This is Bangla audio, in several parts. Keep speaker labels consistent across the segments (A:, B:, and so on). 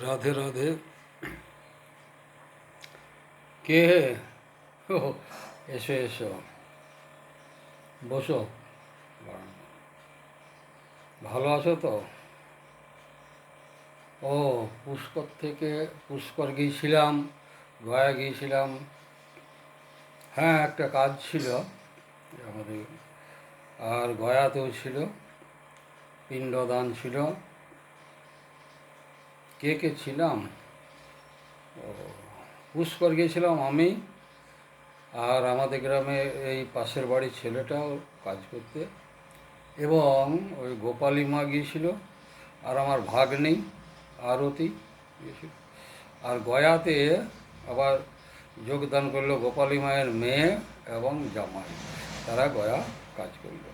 A: রাধে রাধে। কে? ও, এসো এসো। বসো। ভালো আছো তো? ও পুষ্কর থেকে পুষ্কর গিয়েছিলাম গয়া গিয়েছিলাম। হ্যাঁ একটা কাজ ছিল আমাদের। আর গয়াতেও ছিল পিণ্ডদান ছিল। কে কে ছিলাম? পুষ্কর গিয়েছিলাম আমি আর আমাদের গ্রামে এই পাশের বাড়ির ছেলেটাও কাজ করতে। এবং ওই গোপালী মা গিয়েছিল আর আমার ভাগ্নি আরতি গিয়েছিল। আর গয়াতে আবার যোগদান করল গোপালী মায়ের মেয়ে এবং জামাই। তারা গয়া কাজ করল।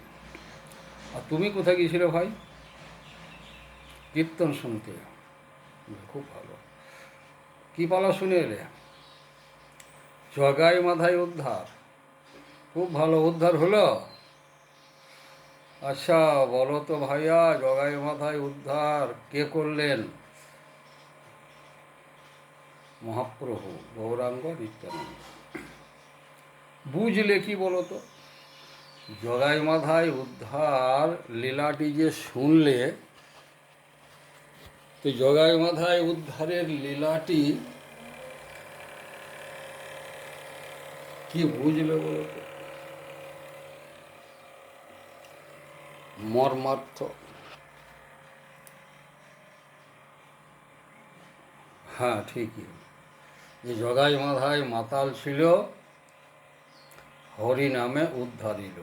A: আর তুমি কোথায় গিয়েছিলে ভাই? কীর্তন শুনতে। খুব ভালো। কি পালা শুনে এলে? জগাই মাথায় উদ্ধার। খুব ভালো উদ্ধার হলো? আচ্ছা বলো তো ভাইয়া, জগাই মাথায় উদ্ধার কে করলেন? মহাপ্রভু গৌরাঙ্গ নিত্যানন্দ। বুঝলে কি বলো তো? জগাই মাথায় উদ্ধার লীলাটি যে শুনলে তো জগাই মাথায় উদ্ধারের লীলাটি কি বুঝলে বলো মর্মার্থ। হ্যাঁ ঠিকই। যে জগাই মাথায় মাতাল ছিল হরি নামে উদ্ধারিল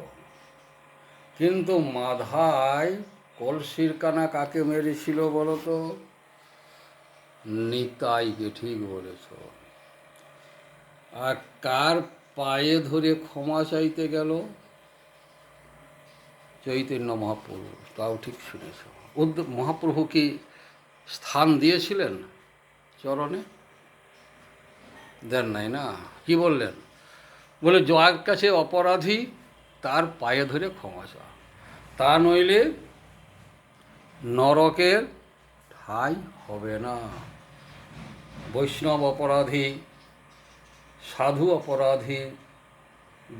A: কিন্তু মাধায় কলসির কানা কাকে মেরেছিল বলো তো নিতাইকে ঠিক বলেছ। আর কার পায়ে ধরে ক্ষমা চাইতে গেল? চৈতন্য মহাপ্রভু, তাও ঠিক শুনেছ। মহাপ্রভু কি স্থান দিয়েছিলেন চরণে? দেন নাই না? কি বললেন? বলে যার কাছে অপরাধী, তার পায়ে ধরে ক্ষমা চা। তা নইলে নরকের ঠাই হবে না। বৈষ্ণব অপরাধী, সাধু অপরাধী,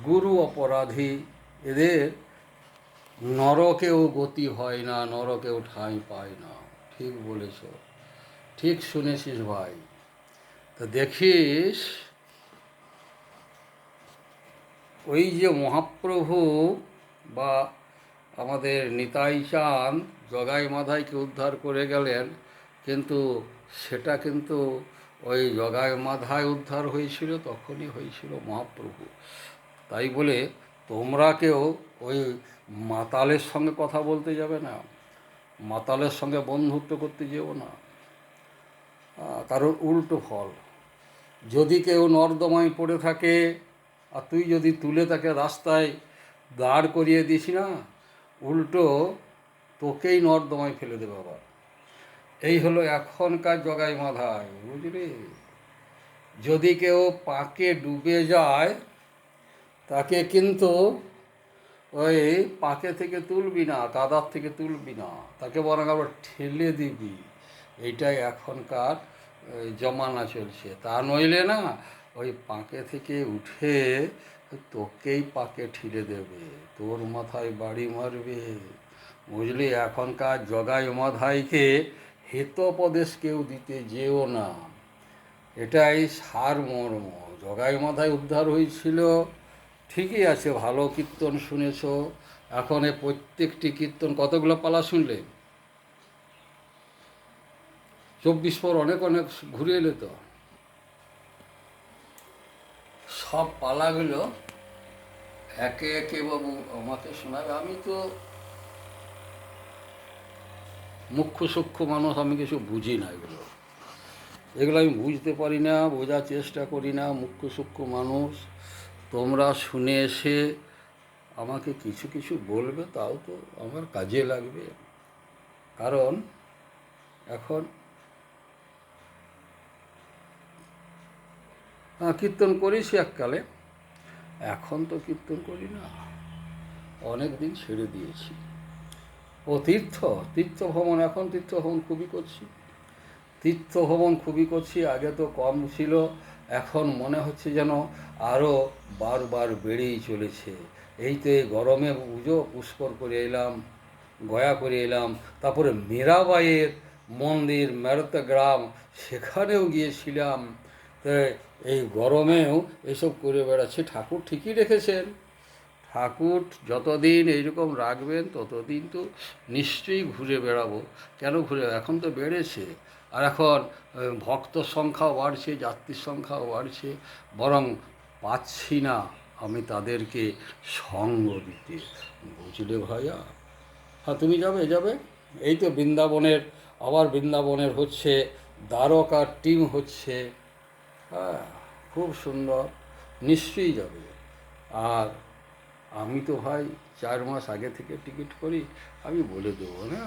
A: গুরু অপরাধী, এদের নরকেও গতি হয় না, নরকেও ঠাঁই পায় না। ঠিক বলেছ। ঠিক শুনেছিস ভাই। তা দেখিস, ওই যে মহাপ্রভু বা আমাদের নিতাই চান জগাই মাধাইকে উদ্ধার করে গেলেন, কিন্তু সেটা কিন্তু ওই জগাই মাধায় উদ্ধার হয়েছিল, তখনই হয়েছিল মহাপ্রভু। তাই বলে তোমরা কেউ ওই মাতালের সঙ্গে কথা বলতে যাবে না, মাতালের সঙ্গে বন্ধুত্ব করতে যেও না। কারণ উল্টো ফল। যদি কেউ নর্দমায় পড়ে থাকে, আর তুই যদি তুলে তাকে রাস্তায় দাঁড় করিয়ে দিস না উল্টো তোকেই নর্দমায় ফেলে দেবে আবার। এই হলো এখনকার জগাই মাথায় বুঝলি? যদি কেউ পাকে ডুবে যায়, তাকে কিন্তু ওই পাকে থেকে তুলবি না কাদার থেকে তুলবি না, তাকে বরং আবার ঠেলে দিবি। এইটাই এখনকার জমানা চলছে। তা নইলে না, ওই পাকে থেকে উঠে তোকেই পাকে ঠিলে দেবে, তোর মাথায় বাড়ি মারবে। বুঝলি, এখনকার জগাই মাথাইকে হিতোপদেশ কেউ দিতে যেও না। এটাই সার মর্ম। জগাই মাথায় উদ্ধার হয়েছিল। ঠিকই আছে, ভালো কীর্তন শুনেছ। এখন এ প্রত্যেকটি কীর্তন কতগুলো পালা শুনলে? চব্বিশ পর অনেক অনেক ঘুরে এলে তো। সব পালাগুলো একে একে বাবু আমাকে শোনাবে। আমি তো মুখ্য সূক্ষ্ম মানুষ, আমি কিছু বুঝি না এগুলো। এগুলো আমি বুঝতে পারি না, বোঝার চেষ্টা করি না। মুখ্য সূক্ষ্ম মানুষ, তোমরা শুনে এসে আমাকে কিছু কিছু বলবে, তাও তো আমার কাজে লাগবে। কারণ এখন কীর্তন করেছি এককালে। এখন তো কীর্তন করি না। অনেক দিন ছেড়ে দিয়েছি। ও তীর্থ তীর্থ ভ্রমণ এখন তীর্থ ভ্রমণ খুবই করছি। তীর্থ ভ্রমণ খুবই করছি, আগে তো কম ছিল, এখন মনে হচ্ছে যেন আরও বারবার বেড়েই চলেছে। এই তো এই গরমে পুজো, পুষ্কর করে এলাম, গয়া করে এলাম, তারপরে মীরাবাইয়ের মন্দির, মেরতা গ্রাম, সেখানেও গিয়েছিলাম। এই গরমেও এসব করে বেড়াচ্ছে। ঠাকুর ঠিকই রেখেছেন। ঠাকুর যতদিন এইরকম রাখবেন, ততদিন তো নিশ্চয়ই ঘুরে বেড়াবো। কেন ঘুরে? এখন তো বেড়েছে। আর এখন ভক্ত সংখ্যাও বাড়ছে, যাত্রীর সংখ্যাও বাড়ছে। বরং পাচ্ছি না আমি তাদেরকে সঙ্গ দিতে। বুঝলে ভাইয়া? হ্যাঁ তুমি যাবে যাবে। এই তো বৃন্দাবনের, আবার বৃন্দাবনের হচ্ছে দ্বারকার টিম হচ্ছে। হ্যাঁ খুব সুন্দর, নিশ্চয়ই যাবে। আর আমি তো ভাই চার মাস আগে থেকে টিকিট করি, আমি বলে দেবো, না?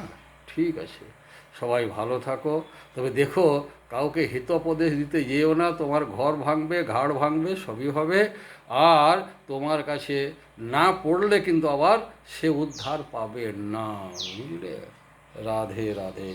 A: ঠিক আছে। সবাই ভালো থাকো। তবে দেখো, কাউকে হিতোপদেশ দিতে যেও না, তোমার ঘর ভাঙবে, ঘাড় ভাঙবে, সবই হবে। আর তোমার কাছে না পড়লে কিন্তু আবার সে উদ্ধার পাবে না, বুঝলে? রাধে রাধে।